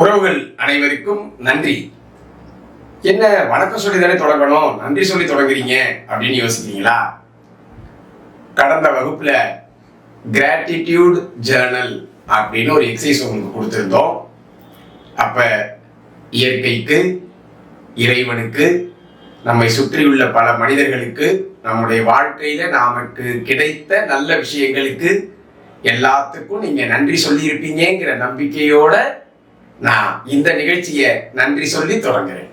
உறவுகள் அனைவருக்கும் நன்றி. என்ன வணக்கம் சொல்லி தானே தொடங்கணும்? நன்றி சொல்லி தொடங்குறீங்க அப்படின்னு யோசிக்கிறீங்களா கடந்த வகுப்புல கிராட்டிடியூட் ஜேர்னல் அப்படின்னு ஒரு எக்ஸசைஸ் உங்களுக்கு கொடுத்துருந்தோம். அப்ப இயற்கைக்கு இறைவனுக்கு நம்மை சுற்றியுள்ள பல மனிதர்களுக்கு நம்முடைய வாழ்க்கையில நமக்கு கிடைத்த நல்ல விஷயங்களுக்கு எல்லாத்துக்கும் நீங்க நன்றி சொல்லியிருப்பீங்கங்கிற நம்பிக்கையோட நான் இந்த நிகழ்ச்சியை நன்றி சொல்லி தொடங்குறேன்.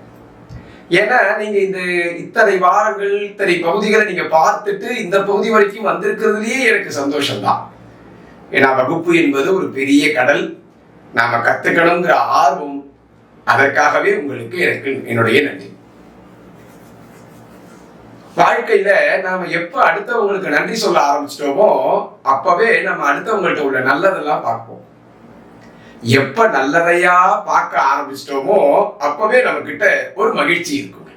ஏன்னா நீங்க இந்த இத்தனை வாரங்கள் இத்தனை பகுதிகளை நீங்க பார்த்துட்டு இந்த பகுதி வரைக்கும் வந்திருக்கிறதுலயே எனக்கு சந்தோஷம்தான். ஏன்னா வகுப்பு என்பது ஒரு பெரிய கடல். நாம கத்துக்கணுங்கிற ஆர்வம் அதற்காகவே உங்களுக்கு எனக்கு என்னுடைய நன்றி. வாழ்க்கையில நாம எப்ப அடுத்தவங்களுக்கு நன்றி சொல்ல ஆரம்பிச்சிட்டோமோ அப்பவே நம்ம அடுத்தவங்கள்ட்ட உள்ள நல்லதெல்லாம் பார்ப்போம். எப்ப நல்லதையா பார்க்க ஆரம்பிச்சிட்டோமோ அப்பவே நம்ம கிட்ட ஒரு மகிழ்ச்சி இருக்கும்.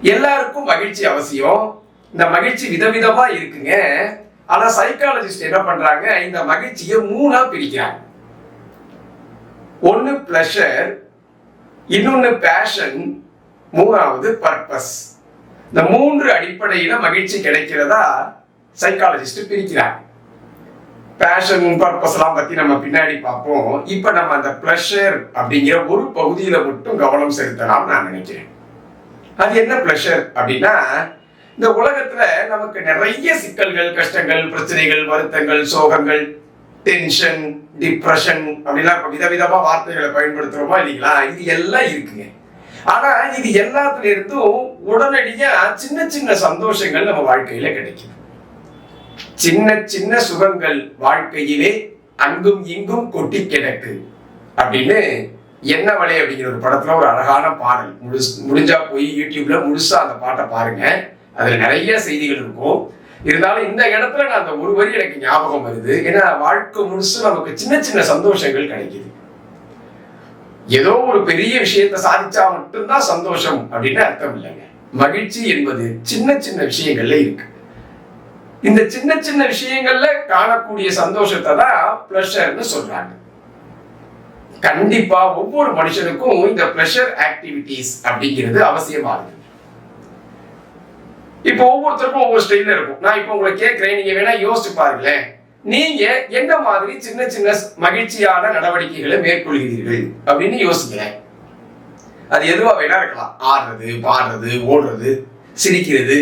எல்லாருக்கும் மகிழ்ச்சி அவசியம். இந்த மகிழ்ச்சி விதவிதமா இருக்குங்க. ஆனா சைக்காலஜிஸ்ட் என்ன பண்றாங்க? இந்த மகிழ்ச்சியை மூணா பிரிக்கிறாங்க. ஒன்னு பிளஷர் இன்னொன்னு பேஷன் மூணாவது பர்பஸ் இந்த மூன்று அடிப்படையில மகிழ்ச்சி கிடைக்கிறதா சைக்காலஜிஸ்ட் பிரிக்கிறாங்க. பேஷன் பர்பஸ் எல்லாம் பத்தி நம்ம பின்னாடி பார்ப்போம். இப்ப நம்ம அந்த பிளஷர் அப்படிங்கிற ஒரு பகுதியில மட்டும் கவனம் செலுத்தலாம் நான் நினைக்கிறேன். அது என்ன பிளஷர் அப்படின்னா இந்த உலகத்துல நமக்கு நிறைய சிக்கல்கள் கஷ்டங்கள் பிரச்சனைகள் வருத்தங்கள் சோகங்கள் டென்ஷன் டிப்ரெஷன் அப்படிலாம் விதவிதமா வார்த்தைகளை பயன்படுத்துறோமா இல்லைங்களா? இது எல்லாம் இருக்குங்க. ஆனா இது எல்லாத்துல இருந்தும் உடனடியா சின்ன சின்ன சந்தோஷங்கள் நம்ம வாழ்க்கையில கிடைக்குது. சின்ன சின்ன சுகங்கள் வாழ்க்கையிலே அங்கும் இங்கும் கொட்டி கிடக்கு. அப்படின்னு என்ன வலை அப்படிங்கிற ஒரு படத்துல ஒரு அழகான பாடல். முழு முடிஞ்சா போய் யூடியூப்ல முழுசா அந்த பாட்டை பாருங்க. அதுல நிறைய செய்திகள் இருக்கும். இருந்தாலும் இந்த இடத்துல நான் அந்த ஒரு வரி எனக்கு ஞாபகம் வருது. ஏன்னா வாழ்க்கை முழுசு நமக்கு சின்ன சின்ன சந்தோஷங்கள் கிடைக்குது. ஏதோ ஒரு பெரிய விஷயத்தை சாதிச்சா மட்டும்தான் சந்தோஷம் அப்படின்னு அர்த்தம் இல்லைங்க. மகிழ்ச்சி என்பது சின்ன சின்ன விஷயங்கள்ல இருக்கு. இந்த சின்ன சின்ன விஷயங்கள்ல காணக்கூடிய சந்தோஷத்தை தான் பிளஷர்னு சொல்றாங்க. கண்டிப்பா ஒவ்வொரு மனுஷனுக்கும் இந்த பிளஷர் ஆக்டிவிட்டிஸ் அப்படிங்கிறது அவசியமாகுது இப்போ ஒவ்வொருத்தருக்கும் ஒவ்வொரு ஸ்டைல இருக்கும். நான் இப்போ உங்களை கேட்கிறேன் நீங்க வேணா யோசிச்சு பாருங்களேன். நீங்க எந்த மாதிரி சின்ன சின்ன மகிழ்ச்சியான நடவடிக்கைகளை மேற்கொள்கிறீர்கள் அப்படின்னு யோசிக்கிறேன். அது எதுவா வேணா இருக்கலாம். ஆடுறது பாடுறது ஓடுறது சிரிக்கிறது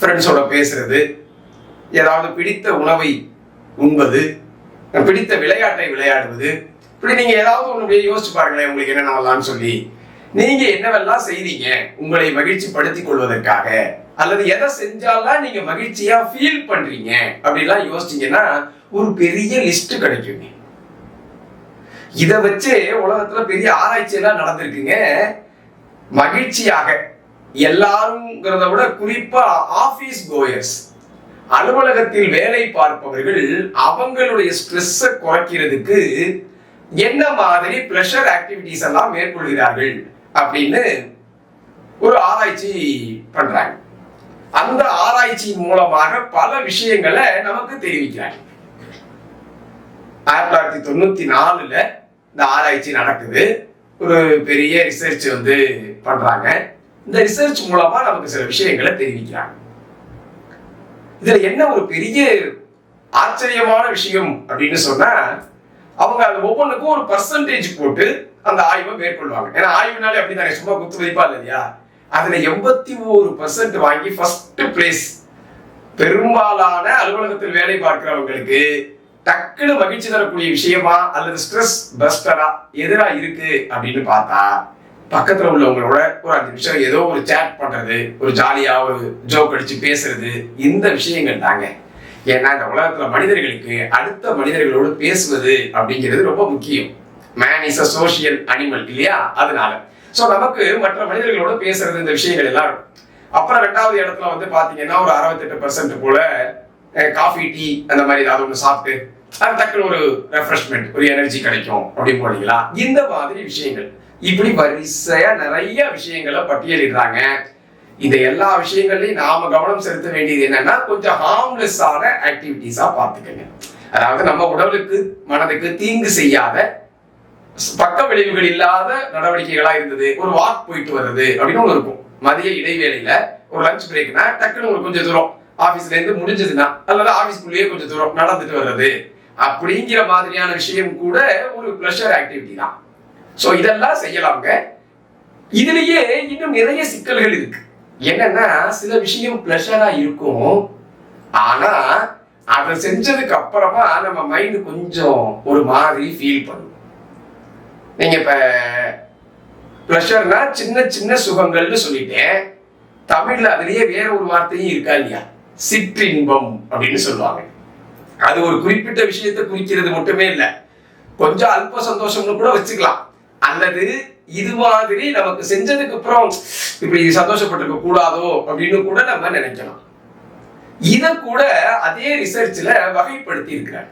ஃப்ரெண்ட்ஸோட பேசுறது ஏதாவது பிடித்த உணவை உண்பது பிடித்த விளையாட்டை விளையாடுவது. இப்படி நீங்க ஏதாவது ஒன்று யோசிச்சு பாருங்களேன் உங்களுக்கு என்ன பண்ணலாம்னு சொல்லி. நீங்க என்னவெல்லாம் செய்றீங்க உங்களை மகிழ்ச்சி படுத்திக் கொள்வதற்காக? அல்லது எதை செஞ்சாலாம் நீங்க மகிழ்ச்சியா ஃபீல் பண்றீங்க? அப்படிலாம் யோசிச்சீங்கன்னா ஒரு பெரிய லிஸ்ட் கிடைக்குங்க. இதை வச்சு உலகத்துல பெரிய ஆராய்ச்சி எல்லாம் நடந்திருக்குங்க. மகிழ்ச்சியாக எல்லாருங்கிறத விட குறிப்பா ஆபீஸ் கோயர்ஸ் அலுவலகத்தில் வேலை பார்ப்பவர்கள் அவங்களுடைய ஸ்ட்ரெஸ்ஸை குறைக்கிறதுக்கு என்ன மாதிரி ப்ரெஷர் ஆக்டிவிட்டிஸ் எல்லாம் மேற்கொள்கிறார்கள் அப்படின்னு ஒரு ஆராய்ச்சி பண்றாங்க. அந்த ஆராய்ச்சி மூலமாக பல விஷயங்களை நமக்கு தெரிவிக்கிறாங்க. ஆயிரத்தி தொள்ளாயிரத்தி தொண்ணூத்தி நாலுல இந்த ஆராய்ச்சி நடக்குது. ஒரு பெரிய ரிசர்ச் வந்து பண்றாங்க. இந்த ரிசர்ச் மூலமா நமக்கு சில விஷயங்களை தெரிவிக்கிறாங்க. இதுல என்ன ஒரு பெரிய ஆச்சரியமான விஷயம் அப்படின்னு சொன்னா அவங்க அது ஒவ்வொன்றுக்கும் ஒரு பர்சன்டேஜ் போட்டு அந்த ஆய்வை மேற்கொள்வாங்க. ஏன்னா ஆய்வுனாலே அப்படிதானே சும்மா குத்து வைப்பா இல்லையா? அதுல எண்பத்தி ஒரு பர்சன்ட் வாங்கி ஃபர்ஸ்ட் பிளேஸ் பெரும்பாலான அலுவலகத்தில் வேலை பார்க்கிறவங்களுக்கு டக்குனு மகிழ்ச்சி தரக்கூடிய விஷயமா அல்லது ஸ்ட்ரெஸ் பஸ்டரா எதிரா இருக்கு அப்படின்னு பார்த்தா பக்கத்தில் உள்ளவங்களோட ஒரு அஞ்சு நிமிஷம் ஏதோ ஒரு சேட் பண்ணுறது ஒரு ஜாலியாக ஒரு ஜோக் அடித்து பேசுறது இந்த விஷயங்கள் தாங்க. ஏன்னா இந்த உலகத்தில் மனிதர்களுக்கு அடுத்த மனிதர்களோடு பேசுவது அப்படிங்கிறது ரொம்ப முக்கியம். Man is a social animal இல்லையா? அதனால. ஸோ நமக்கு மற்ற மனிதர்களோட பேசுறது இந்த விஷயங்கள் எல்லாம் இருக்கும் அப்புறம் ரெண்டாவது இடத்துல வந்து பார்த்தீங்கன்னா ஒரு அறுபத்தெட்டு பர்சன்ட் போல காஃபி டீ அந்த மாதிரி ஏதாவது ஒன்று சாப்பிட்டு அது டக்குனு ஒரு ரெஃப்ரெஷ்மெண்ட் ஒரு எனர்ஜி கிடைக்கும் அப்படின்னு போனீங்களா? இந்த மாதிரி விஷயங்கள். இப்படி வரிசையா நிறைய விஷயங்களை பட்டியலிடுறாங்க. இந்த எல்லா விஷயங்கள்லையும் நாம கவனம் செலுத்த வேண்டியது என்னன்னா கொஞ்சம் ஹார்ம்லெஸ்ஸான ஆக்டிவிட்டிஸா பார்த்துக்கங்க. அதாவது நம்ம உடலுக்கு மனதுக்கு தீங்கு செய்யாத பக்க விளைவுகள் இல்லாத நடவடிக்கைகளா இருந்தது. ஒரு வாக் போயிட்டு வர்றது அப்படின்னு ஒன்று இருக்கும். மதிய இடைவேளையில ஒரு லஞ்ச் பிரேக்னா டக்குன்னு ஒரு கொஞ்சம் தூரம் ஆபீஸ்ல இருந்து முடிஞ்சதுன்னா அல்லது ஆபீஸ்க்குள்ளேயே கொஞ்சம் தூரம் நடந்துட்டு வர்றது. அப்படிங்கிற மாதிரியான விஷயம் கூட ஒரு ப்ளஷர் ஆக்டிவிட்டி தான். ஸோ இதெல்லாம் செய்யலாங்க இதுலயே இன்னும் நிறைய சிக்கல்கள் இருக்கு. என்னன்னா சில விஷயம் ப்ளஷரா இருக்கும். ஆனா அதை செஞ்சதுக்கு அப்புறமா நம்ம மைண்ட் கொஞ்சம் ஒரு மாதிரி ஃபீல் பண்ணும். நீங்க இப்ப ப்ளஷர்னா சின்ன சின்ன சுகங்கள்னு சொல்லிட்டேன். தமிழ்ல அதுலயே வேற ஒரு வார்த்தையும் இருக்கா இல்லையா? சிற்றின்பம் அப்படின்னு சொல்லுவாங்க. அது ஒரு குறிப்பிட்ட விஷயத்தை குறிக்கிறது மட்டுமே இல்லை. கொஞ்சம் அல்ப சந்தோஷம்னு கூட வச்சுக்கலாம். அல்லது இது மாதிரி நமக்கு செஞ்சதுக்கு அப்புறம் இப்படி சந்தோஷப்பட்டிருக்க கூடாதோ அப்படின்னு கூட நம்ம நினைக்கலாம். இத கூட அதே ரிசர்ச்ல வகைப்படுத்தி இருக்கிறாங்க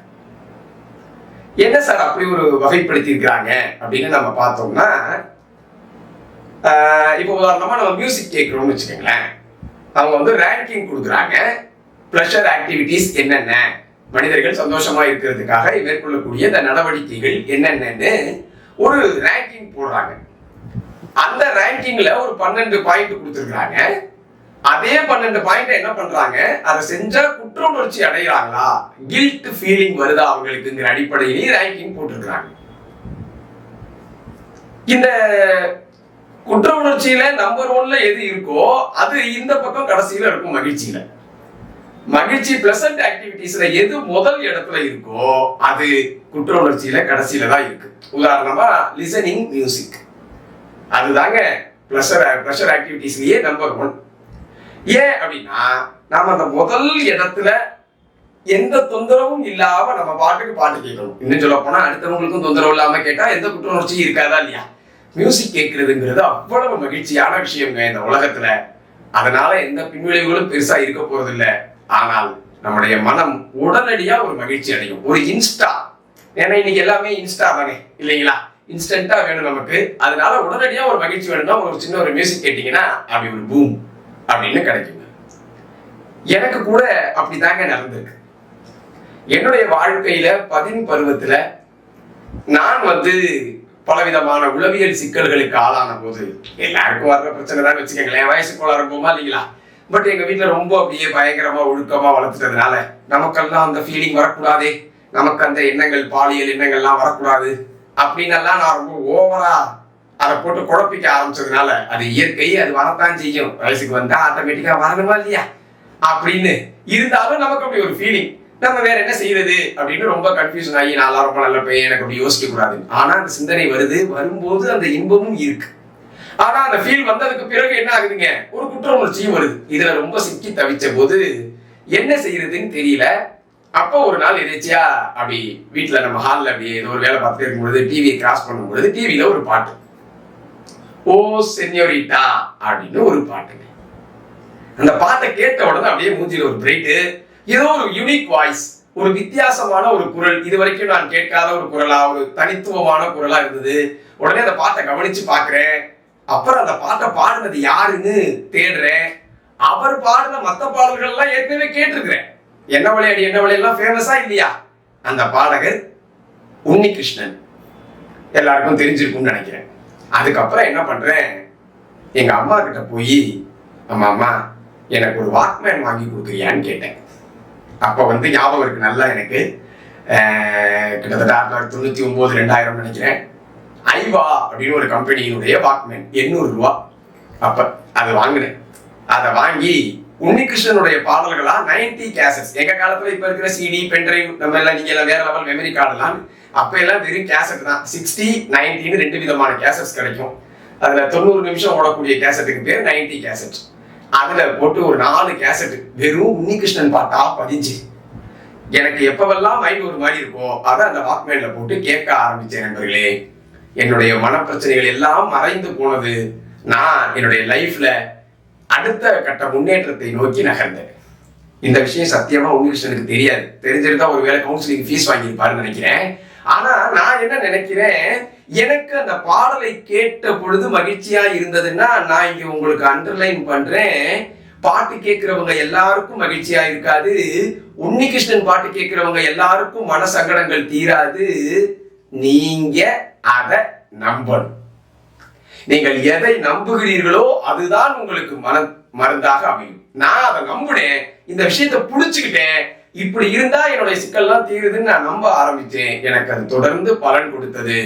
என்ன சார் அப்படி ஒரு வகைப்படுத்தி இருக்கிறாங்க அப்படின்னு நம்ம பார்த்தோம்னா இப்போ உதாரணமா நம்ம மியூசிக் கேட்கிறோம்னு வச்சுக்கோங்களேன். அவங்க வந்து ரேங்கிங் கொடுக்குறாங்க. ப்ளஷர் ஆக்டிவிட்டீஸ் என்னென்ன? மனிதர்கள் சந்தோஷமா இருக்கிறதுக்காக மேற்கொள்ளக்கூடிய இந்த நடவடிக்கைகள் என்னென்னன்னு ஒரு ரேங்கிங் போடுறாங்க. அந்த ரேங்கிங்ல ஒரு பன்னெண்டு பாயிண்ட் கொடுத்துருக்காங்க அதே பன்னெண்டு பாயிண்ட் என்ன பண்றாங்க? அதை செஞ்சா குற்ற உணர்ச்சி அடைகிறாங்களா? கில்ட் ஃபீலிங் வருதா அவங்களுக்குங்கிற அடிப்படையிலேயே ரேங்கிங் போட்டிருக்கிறாங்க. இந்த குற்ற உணர்ச்சியில நம்பர் ஒன்ல எது இருக்கோ அது இந்த பக்கம் கடைசியில இருக்கும் மகிழ்ச்சியில. மகிழ்ச்சி பிளசன்ட் ஆக்டிவிட்டிஸ்ல எது முதல் இடத்துல இருக்கோ அது குற்ற உணர்ச்சியில கடைசியில தான் இருக்கு. உதாரணமா லிசனிங் மியூசிக் அதுதாங்க ப்ளஷர் ப்ளஷர் ஆக்டிவிட்டிஸ்லயே நம்பர் ஒன் ஏன் அப்படின்னா நாம அந்த முதல் இடத்துல எந்த தொந்தரவும் இல்லாம நம்ம பாட்டுக்கு பாட்டு கேட்கணும். இன்னும் சொல்ல போனா அடுத்தவங்களுக்கும் தொந்தரவு இல்லாம கேட்டா எந்த குற்ற உணர்ச்சியும் இருக்காதா இல்லையா? மியூசிக் கேட்கறதுங்கிறது அவ்வளவு மகிழ்ச்சியான விஷயங்க இந்த உலகத்துல. அதனால எந்த பின்விளைவுகளும் பெருசா இருக்க போறது இல்லை ஆனால் நம்முடைய மனம் உடனடியாக ஒரு மகிழ்ச்சி அடையும். ஒரு இன்ஸ்டா. ஏன்னா இன்னைக்கு எல்லாமே இன்ஸ்டா தானே? இல்லைங்களா? இன்ஸ்டன்டா வேணும் நமக்கு. அதனால உடனடியா ஒரு மகிழ்ச்சி வேணும்னா ஒரு சின்ன ஒரு மியூசிக் கேட்டீங்கன்னா அப்படி ஒரு பூம் அப்படின்னு கிடைக்குங்க எனக்கு கூட அப்படிதாங்க நடந்திருக்கு. என்னுடைய வாழ்க்கையில பதின் பருவத்துல நான் வந்து பலவிதமான உளவியல் சிக்கல்களுக்கு ஆளான போது எல்லாருக்கும் வர்ற பிரச்சனை தான் வச்சுக்கோங்களேன். வயசு கோளாறு போமா இல்லைங்களா? பட் எங்க வீட்டில் ரொம்ப அப்படியே பயங்கரமா ஒழுக்கமா வளர்த்துட்டதுனால நமக்கெல்லாம் அந்த ஃபீலிங் வரக்கூடாதே. நமக்கு அந்த எண்ணங்கள் பாலியல் எண்ணங்கள்லாம் வரக்கூடாது. அப்படின்னெல்லாம் நான் ரொம்ப ஓவரா அதை போட்டு குழப்பிக்க ஆரம்பிச்சதுனால அது இயற்கை அது வரத்தான் செய்யும். வயசுக்கு வந்தா ஆட்டோமேட்டிக்கா வரணுமா இல்லையா? அப்படின்னு இருந்தாலும் நமக்கு அப்படி ஒரு ஃபீலிங் நம்ம வேற என்ன செய்யறது அப்படின்னு ரொம்ப கன்ஃபியூஷன் ஆகி நான் ரொம்ப நல்ல பையன் எனக்கு அப்படி யோசிக்க கூடாது ஆனா அந்த சிந்தனை வருது வரும்போது அந்த இன்பமும் இருக்கு. ஆனா அந்த ஃபீல் வந்ததுக்கு பிறகு என்ன ஆகுதுங்க? ஒரு குற்ற உணர்ச்சியும் வருது. இதுல ரொம்ப சிக்கி தவிச்ச போது என்ன செய்யறதுன்னு தெரியல. அப்போ ஒரு நாள் எதாச்சியா அப்படி வீட்டுல நம்ம ஹால்ல அப்படி ஏதோ ஒரு வேலை பார்த்துட்டு இருக்கும்பொழுது டிவியை கிராஸ் பண்ணும்பொழுது டிவியில ஒரு பாட்டு. ஓ சென்யோரிட்டா அப்படின்னு ஒரு பாட்டுங்க அந்த பாட்டை கேட்ட உடனே அப்படியே மூஞ்சில ஒரு பிரைட்டு ஏதோ ஒரு யூனிக் வாய்ஸ் ஒரு வித்தியாசமான ஒரு குரல். இது வரைக்கும் நான் கேட்காத ஒரு குரலா ஒரு தனித்துவமான குரலா இருந்தது. உடனே அந்த பாட்டை கவனிச்சு பாக்குறேன் அப்புறம் அந்த பாட்டை பாடினது யாருன்னு தேடுறேன். அவர் பாடின மத்த பாடல்கள் எல்லாம் ஏற்கனவே கேட்டிருக்கிறேன். என்ன விளையாடி என்ன விளையாடலாம் ஃபேமஸா இல்லையா? அந்த பாடகர் உன்னிகிருஷ்ணன். எல்லாருக்கும் தெரிஞ்சிருக்கும்னு நினைக்கிறேன். அதுக்கப்புறம் என்ன பண்றேன்? எங்க அம்மா கிட்ட போய் அம்மா அம்மா எனக்கு ஒரு வாக்மேன் வாங்கி கொடுக்குறியான்னு கேட்டேன். அப்போ வந்து ஞாபகம் இருக்கு நல்லா எனக்கு. கிட்டத்தட்ட ஆயிரத்தி தொள்ளாயிரத்தி தொண்ணூத்தி ஒன்பது ரெண்டாயிரம் நினைக்கிறேன். ஐவா அப்படின்னு ஒரு கம்பெனியினுடைய வாக்மேன் எண்ணூறு ரூபா. அப்ப அதை வாங்கினேன். அதை வாங்கி உன்னிகிருஷ்ணனுடைய பாடல்களா 90 கேசட்ஸ். எங்க காலத்துல இப்ப இருக்கிற சிடி பென்ட்ரைவ் நம்ம எல்லாம் நீங்க எல்லாம் வேற லெவல் மெமரி கார்டெல்லாம் அப்ப எல்லாம் வெறும் கேசட் தான். சிக்ஸ்டி நைன்டின்னு ரெண்டு விதமான கேசட்ஸ் கிடைக்கும். அதுல தொண்ணூறு நிமிஷம் ஓடக்கூடிய கேசட்டுக்கு பேர் 90 கேசட் அதுல போட்டு ஒரு நாலு கேசட் வெறும் உன்னிகிருஷ்ணன் பாட்டா பதிஞ்சு. எனக்கு எப்பவெல்லாம் மைண்ட் ஒரு மாதிரி இருக்கோ அதை அந்த வாக்மேன்ல போட்டு கேட்க ஆரம்பிச்சேன் நண்பர்களே. என்னுடைய மனப்பிரச்சனைகள் எல்லாம் மறைந்து போனது நான் என்னுடைய லைஃப்ல அடுத்த கட்ட முன்னேற்றத்தை நோக்கி நகர்ந்தேன். இந்த விஷயம் சத்தியமா உன்னிகிருஷ்ணனுக்கு தெரியாது. தெரிஞ்சிருந்தா ஒருவேளை கவுன்சிலிங் ஃபீஸ் வாங்கியிருப்பாருன்னு நினைக்கிறேன். ஆனா நான் என்ன நினைக்கிறேன்? எனக்கு அந்த பாடலை கேட்ட பொழுது மகிழ்ச்சியா இருந்ததுன்னா நான் இங்க உங்களுக்கு அண்டர்லைன் பண்றேன். பாட்டு கேட்கிறவங்க எல்லாருக்கும் மகிழ்ச்சியா இருக்காது. உன்னிகிருஷ்ணன் பாட்டு கேட்கிறவங்க எல்லாருக்கும் மன சங்கடங்கள் தீராது. நீங்க அதை நம்பணும். நீங்கள் எதை நம்புகிறீர்களோ அதுதான் உங்களுக்கு மன மருந்தாக அமையும். நான் அதை நம்புனேன் இந்த விஷயத்தை புடிச்சுக்கிட்டேன் இப்படி இருந்தா என்னுடைய சிக்கல்லாம் தீருதுன்னு நான் நம்ப ஆரம்பிச்சேன். எனக்கு அது தொடர்ந்து பலன் கொடுத்தது.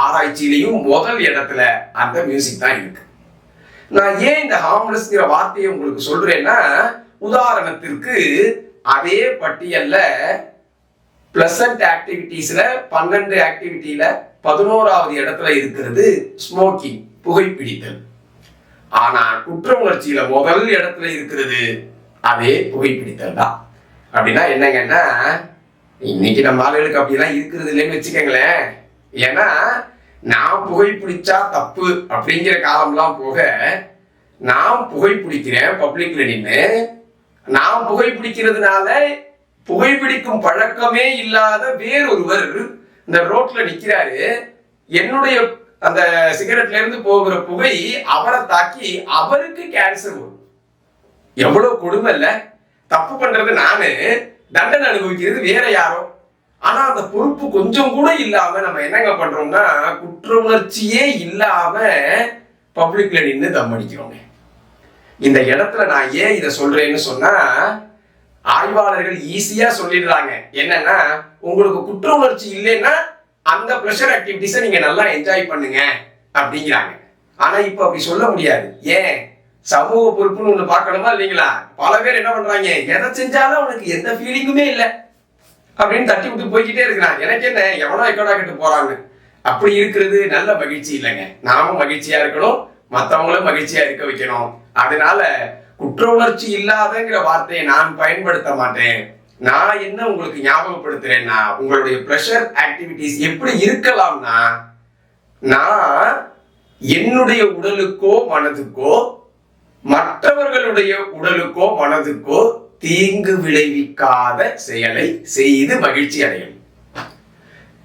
ஆராய்ச்சியிலையும் முதல் இடத்துல அந்த மியூசிக் தான் இருக்கு. நான் ஏன் இந்த ஹார்மலஸ்ங்கிற வார்த்தையை உங்களுக்கு சொல்றேன்னா உதாரணத்திற்கு அதே பட்டியல்ல பிளசன்ட் ஆக்டிவிட்டீஸ்ல பன்னெண்டு ஆக்டிவிட்டியில பதினோராவது இடத்துல இருக்கிறது ஸ்மோக்கிங் புகைப்பிடித்தல். ஆனா குற்ற உணர்ச்சியில முதல் இடத்துல இருக்கிறது அதே புகைப்பிடித்தல் தான். அப்படின்னா என்னங்கன்னா இன்னைக்கு நம்ம ஆளுகளுக்கு அப்படிலாம் இருக்கிறது இல்லைன்னு வச்சுக்கோங்களேன். ஏன்னா நான் புகைப்பிடிச்சா தப்பு அப்படிங்கிற காலம்லாம் போக நான் புகைப்பிடிக்கிறேன் பப்ளிக்ல நின்று நான் புகைப்பிடிக்கிறதுனால புகைப்பிடிக்கும் பழக்கமே இல்லாத வேறொருவர் இந்த ரோட்ல நிக்கிறாரு. என்னுடைய அந்த சிகரெட்ல இருந்து போகிற புகை அவரை தாக்கி அவருக்கு கேன்சர் வரும். எவ்வளவு கொடுமை இல்ல. தப்பு பண்றது நானு. தண்டனை அனுபவிக்கிறது வேற யாரோ. ஆனா அந்த பொறுப்பு கொஞ்சம் கூட இல்லாம நம்ம என்னங்க பண்றோம்னா குற்ற உணர்ச்சியே இல்லாம பப்ளிக்ல நின்று தம் அடிக்கிறோங்க இந்த இடத்துல நான் ஏன் இதை சொல்றேன்னு சொன்னா ஆய்வாளர்கள் ஈஸியா சொல்லிடுறாங்க. என்னன்னா உங்களுக்கு குற்ற உணர்ச்சி இல்லைன்னா அந்த ப்ரெஷர் ஆக்டிவிட்டிஸை நீங்க நல்லா என்ஜாய் பண்ணுங்க அப்படிங்கிறாங்க. ஆனா இப்ப அப்படி சொல்ல முடியாது. ஏன்? சமூக பொறுப்புன்னு ஒண்ணு பார்க்கணுமா இல்லைங்களா? பல பேர் என்ன பண்றாங்க? எதை செஞ்சாலும் அவனுக்கு எந்த ஃபீலிங்குமே இல்லை. அப்படின்னு தட்டி விட்டு போய்கிட்டே இருக்கிறான் எனக்கு என்ன? எவனோ எக்கடா கட்டு போறாங்க அப்படி இருக்கிறது நல்ல மகிழ்ச்சி இல்லைங்க. நாமும் மகிழ்ச்சியா இருக்கணும். மற்றவங்களும் மகிழ்ச்சியா இருக்க வைக்கணும். அதனால குற்ற உணர்ச்சி இல்லாதங்கிற வார்த்தையை நான் பயன்படுத்த மாட்டேன். நான் என்ன உங்களுக்கு ஞாபகப்படுத்துறேன்னா உங்களுடைய ப்ரெஷர் ஆக்டிவிட்டிஸ் எப்படி இருக்கலாம்னா நான் என்னுடைய உடலுக்கோ மனதுக்கோ மற்றவர்களுடைய உடலுக்கோ மனதுக்கோ தீங்கு விளைவிக்காத செயலை செய்து மகிழ்ச்சி அடையும்.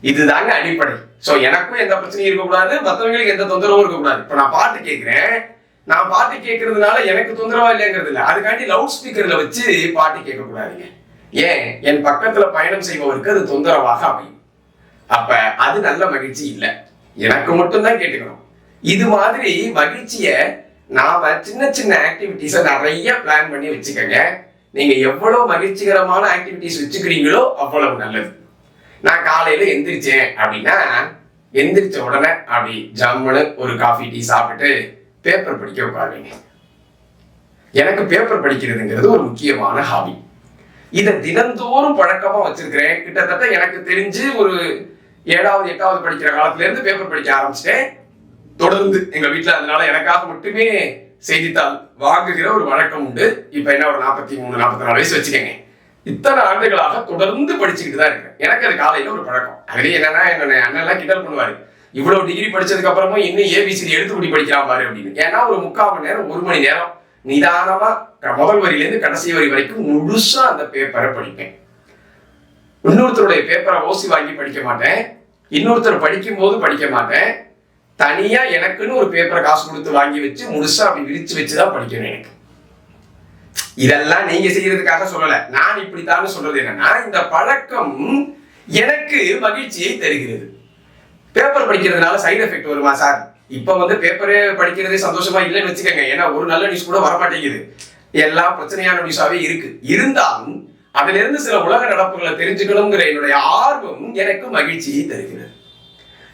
இதுதாங்க அடிப்படை. சோ எனக்கும் எந்த பிரச்சனையும் இருக்கக்கூடாது மற்றவங்களுக்கு எந்த தொந்தரவும் இருக்கக்கூடாது. இப்ப நான் பாட்டு கேட்கிறேன் நான் பாட்டு கேட்கறதுனால எனக்கு தொந்தரவா இல்லைங்கிறது இல்லை. அதுக்காண்டி லவுட் ஸ்பீக்கர்ல வச்சு பாட்டு கேட்கக்கூடாதுங்க. ஏன்? என் பக்கத்துல பயணம் செய்பவருக்கு அது தொந்தரவாக அமையும். அப்ப அது நல்ல மகிழ்ச்சி இல்லை. எனக்கு மட்டும்தான் கேட்டுக்கணும். இது மாதிரி மகிழ்ச்சிய நாம சின்ன சின்ன ஆக்டிவிட்டிஸை நிறைய பிளான் பண்ணி வச்சுக்கோங்க. நீங்க எவ்வளவு மகிழ்ச்சிகரமான ஆக்டிவிட்டிஸ் வச்சுக்கிறீங்களோ அவ்வளவு நல்லது. நான் காலையில எந்திரிச்சேன் அப்படின்னா எந்திரிச்ச உடனே அப்படி ஜம்முன்னு ஒரு காஃபி டீ சாப்பிட்டு பேப்பர் படிக்க உட்காருவீங்க எனக்கு பேப்பர் படிக்கிறதுங்கிறது ஒரு முக்கியமான ஹாபி இதை தினந்தோறும் பழக்கமா வச்சிருக்கிறேன். கிட்டத்தட்ட எனக்கு தெரிஞ்சு ஒரு ஏழாவது எட்டாவது படிக்கிற காலத்துல இருந்து பேப்பர் படிக்க ஆரம்பிச்சிட்டேன். தொடர்ந்து எங்க வீட்டுல அதனால எனக்காக மட்டுமே செய்தித்தாள் வாங்குகிற ஒரு வழக்கம் உண்டு. இப்ப என்ன ஒரு நாற்பத்தி மூணு நாற்பத்தி நாலு வயசு வச்சுக்கோங்க. இத்தனை ஆண்டுகளாக தொடர்ந்து படிச்சுக்கிட்டு தான் இருக்கேன். எனக்கு அது காலையில ஒரு பழக்கம். அதுலயே என்னன்னா என்னோட அண்ணன் கிண்டல் பண்ணுவாரு. இவ்வளவு டிகிரி படிச்சதுக்கு அப்புறமும் இன்னும் ஏபிசிடி எழுத்துப்படி படிக்கலாம் பாரு அப்படின்னு. ஏன்னா ஒரு முக்கால் மணி நேரம் ஒரு மணி நேரம் நிதானமா முதல் வரியிலேருந்து கடைசி வரி வரைக்கும் முழுசா அந்த பேப்பரை படிப்பேன். இன்னொருத்தருடைய பேப்பரை ஓசி வாங்கி படிக்க மாட்டேன். இன்னொருத்தர் படிக்கும் போது படிக்க மாட்டேன். தனியா எனக்குன்னு ஒரு பேப்பரை காசு கொடுத்து வாங்கி வச்சு முழுசா அப்படி விரிச்சு வச்சுதான் படிக்கணும் எனக்கு. இதெல்லாம் நீங்க செய்யறதுக்காக சொல்லல. நான் இப்படித்தான் சொல்றது என்னன்னா இந்த பழக்கம் எனக்கு மகிழ்ச்சியை தருகிறது. பேப்பர் படிக்கிறதுனால சைடு எஃபெக்ட் வருமா சார் இப்ப வந்து பேப்பரே படிக்கிறதே சந்தோஷமா இல்லைன்னு வச்சுக்கோங்க. ஏன்னா ஒரு நல்ல நியூஸ் கூட வரமாட்டேங்குது. எல்லா பிரச்சனையான நியூஸாவே இருக்கு. இருந்தாலும் அதுல இருந்து சில உலக நடப்புகளை தெரிஞ்சுக்கணுங்கிற என்னுடைய ஆர்வம் எனக்கு மகிழ்ச்சியை தருகிறது.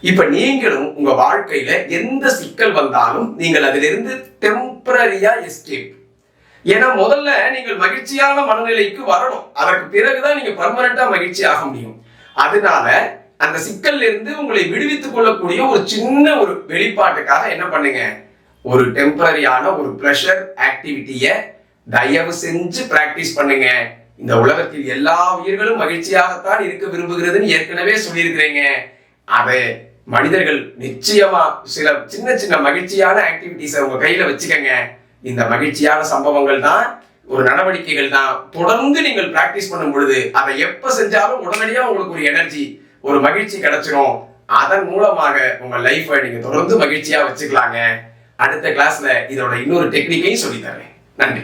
இப்ப நீங்களும் உங்க வாழ்க்கையில எந்த சிக்கல் வந்தாலும் நீங்கள் அதிலிருந்து டெம்பரரியா எஸ்கேப் ஏன்னா முதல்ல நீங்கள் மகிழ்ச்சியான மனநிலைக்கு வரணும். அதற்கு பிறகுதான் நீங்க பர்மனண்டா மகிழ்ச்சி ஆக முடியும். அதனால அந்த சிக்கல்ல இருந்து உங்களை விடுவித்துக் கொள்ளக்கூடிய ஒரு சின்ன ஒரு வெளிப்பாட்டுக்காக என்ன பண்ணுங்க? ஒரு டெம்பரரியான ஒரு ப்ரெஷர் ஆக்டிவிட்டிய தயவு செஞ்சு பிராக்டிஸ் பண்ணுங்க. இந்த உலகத்தில் எல்லா உயிர்களும் மகிழ்ச்சியாகத்தான் இருக்க விரும்புகிறதுன்னு ஏற்கனவே சொல்லியிருக்கிறீங்க. அதை மனிதர்கள் நிச்சயமா சில சின்ன சின்ன மகிழ்ச்சியான ஆக்டிவிட்டிஸை உங்க கையில வச்சுக்கோங்க. இந்த மகிழ்ச்சியான சம்பவங்கள் தான் ஒரு நடவடிக்கைகள் தான். தொடர்ந்து நீங்கள் பிராக்டிஸ் பண்ணும் பொழுது அதை எப்ப செஞ்சாலும் உடனடியா உங்களுக்கு ஒரு எனர்ஜி ஒரு மகிழ்ச்சி கிடைச்சிரும். அதன் மூலமாக உங்க லைஃபை நீங்க தொடர்ந்து மகிழ்ச்சியா வச்சுக்கலாங்க. அடுத்த கிளாஸ்ல இதோட இன்னொரு டெக்னிக்கையும் சொல்லி தரேன். நன்றி.